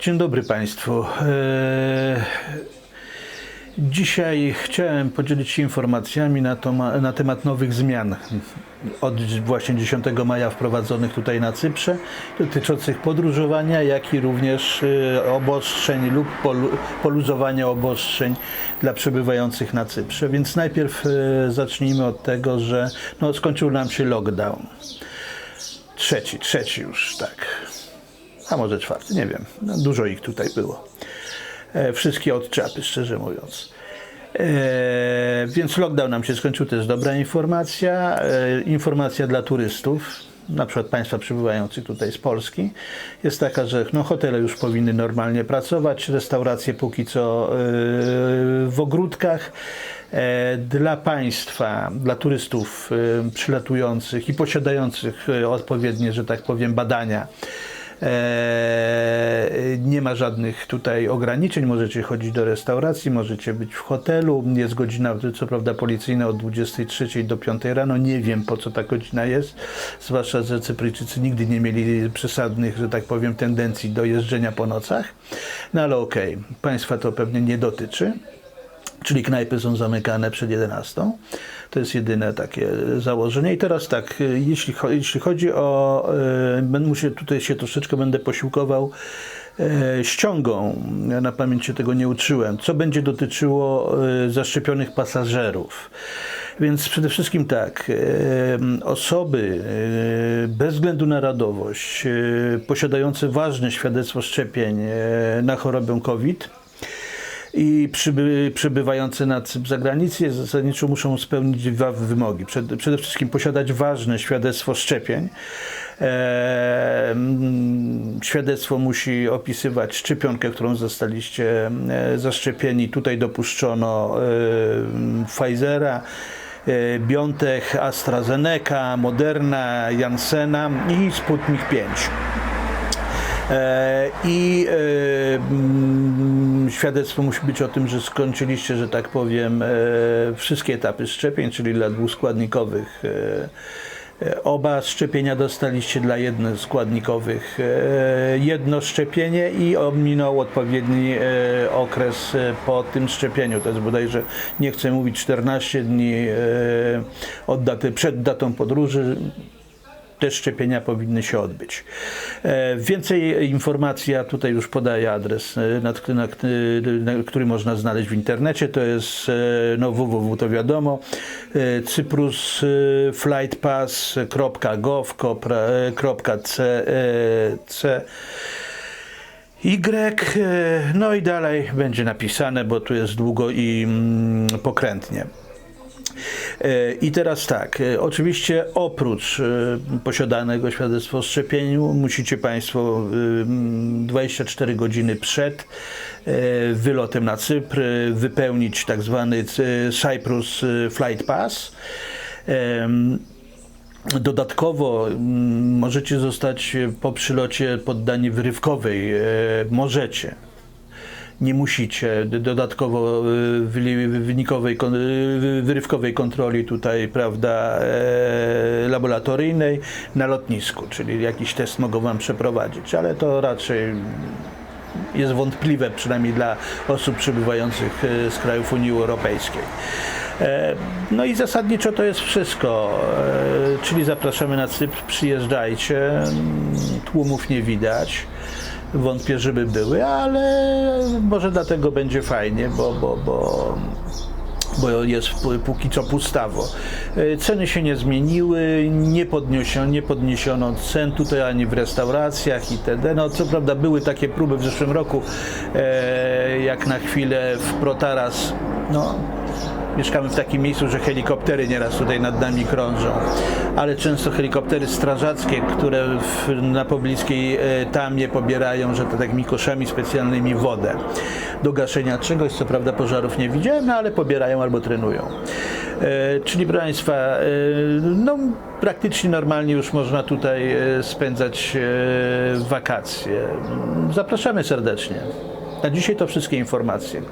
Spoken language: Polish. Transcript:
Dzień dobry Państwu. Eee, Dzisiaj chciałem podzielić się informacjami na, na temat nowych zmian od właśnie 10 maja wprowadzonych tutaj na Cyprze, dotyczących podróżowania, jak i również e, obostrzeń lub polu- poluzowania obostrzeń dla przebywających na Cyprze. Więc najpierw e, zacznijmy od tego, że no, skończył nam się lockdown. Trzeci, trzeci już, tak. A może czwarty, nie wiem. No, dużo ich tutaj było. E, wszystkie od czapy, szczerze mówiąc. E, więc lockdown nam się skończył, to jest dobra informacja. E, informacja dla turystów, na przykład Państwa przybywających tutaj z Polski, jest taka, że no, hotele już powinny normalnie pracować, restauracje póki co e, w ogródkach. E, Dla Państwa, dla turystów e, przylatujących i posiadających odpowiednie, że tak powiem, badania, nie ma żadnych tutaj ograniczeń. Możecie chodzić do restauracji, możecie być w hotelu. Jest godzina, co prawda, policyjna od 23 do 5 rano. Nie wiem po co ta godzina jest. Zwłaszcza, że Cypryjczycy nigdy nie mieli przesadnych, że tak powiem, tendencji do jeżdżenia po nocach. No ale okej, państwa to pewnie nie dotyczy czyli knajpy są zamykane przed 11. To jest jedyne takie założenie. I teraz tak, y, jeśli, jeśli chodzi o, y, będę muszę tutaj się troszeczkę będę posiłkował e, ściągą, ja na pamięć się tego nie uczyłem, co będzie dotyczyło e, zaszczepionych pasażerów. Więc przede wszystkim tak, e, osoby e, bez względu na radowość, e, posiadające ważne świadectwo szczepień e, na chorobę COVID, i przyby, przybywający na Cypr zagranicy zasadniczo muszą spełnić dwa wymogi. Przed, przede wszystkim posiadać ważne świadectwo szczepień. E, świadectwo musi opisywać szczepionkę, którą zostaliście e, zaszczepieni. Tutaj dopuszczono e, Pfizera, e, BioNTech, AstraZeneca, Moderna, Janssena i Sputnik 5. E, I e, świadectwo musi być o tym, że skończyliście, że tak powiem, e, wszystkie etapy szczepień, czyli dla dwuskładnikowych. e, e, Oba szczepienia dostaliście dla jednoskładnikowych jedno szczepienie i ominął odpowiedni okres po tym szczepieniu. To jest bodajże, nie chcę mówić 14 dni od daty, przed datą podróży te szczepienia powinny się odbyć. E, Więcej informacji, ja tutaj już podaję adres, e, na, na, na, który można znaleźć w internecie, to jest e, no, www, to wiadomo, e, Cyprus e, flightpass.gov.c Y, no i dalej będzie napisane, bo tu jest długo i mm, pokrętnie. E, I teraz tak, e, oczywiście oprócz e, posiadanego świadectwa o szczepieniu musicie Państwo e, m, 24 godziny przed e, wylotem na Cypr e, wypełnić tak zwany e, Cyprus e, Flight Pass. Dodatkowo możecie zostać e, po przylocie poddani wyrywkowej, e, możecie nie musicie dodatkowo y, wynikowej, y, wyrywkowej kontroli tutaj, prawda, e, laboratoryjnej na lotnisku, czyli jakiś test mogą Wam przeprowadzić, ale to raczej jest wątpliwe, przynajmniej dla osób przybywających e, z krajów Unii Europejskiej. E, No i zasadniczo to jest wszystko, czyli zapraszamy na Cypr, przyjeżdżajcie, tłumów nie widać. Wątpię, żeby były, ale może dlatego będzie fajnie, bo, bo, bo, bo jest póki co pustawo. E, Ceny się nie zmieniły, nie podniesiono, nie podniesiono cen tutaj ani w restauracjach itd. No co prawda były takie próby w zeszłym roku, e, jak na chwilę w Protaras, no Mieszkamy w takim miejscu, że helikoptery nieraz tutaj nad nami krążą, ale często helikoptery strażackie, które w, na pobliskiej e, tamie pobierają, że to takimi koszami specjalnymi wodę do gaszenia czegoś. Co prawda pożarów nie widziałem, no, ale pobierają albo trenują. E, czyli proszę Państwa, e, no, praktycznie normalnie już można tutaj e, spędzać e, wakacje. Zapraszamy serdecznie. Na dzisiaj to wszystkie informacje.